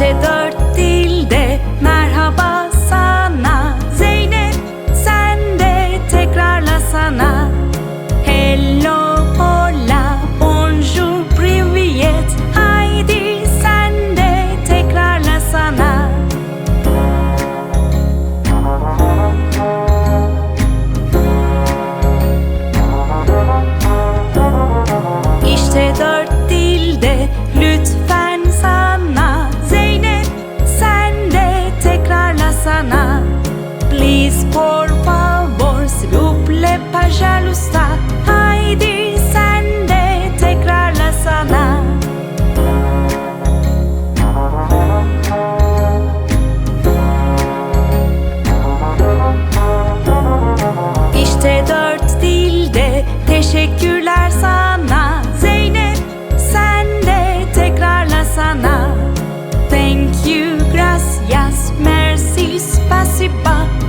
Türkçe dört dilde merhaba sana Zeynep sen de tekrarla sana. Hello hola bonjour privyet Haydi sen de tekrarla sana. İşte dört sana, please, por favor, s'il vous plaît, pas jaloux ça. se bate.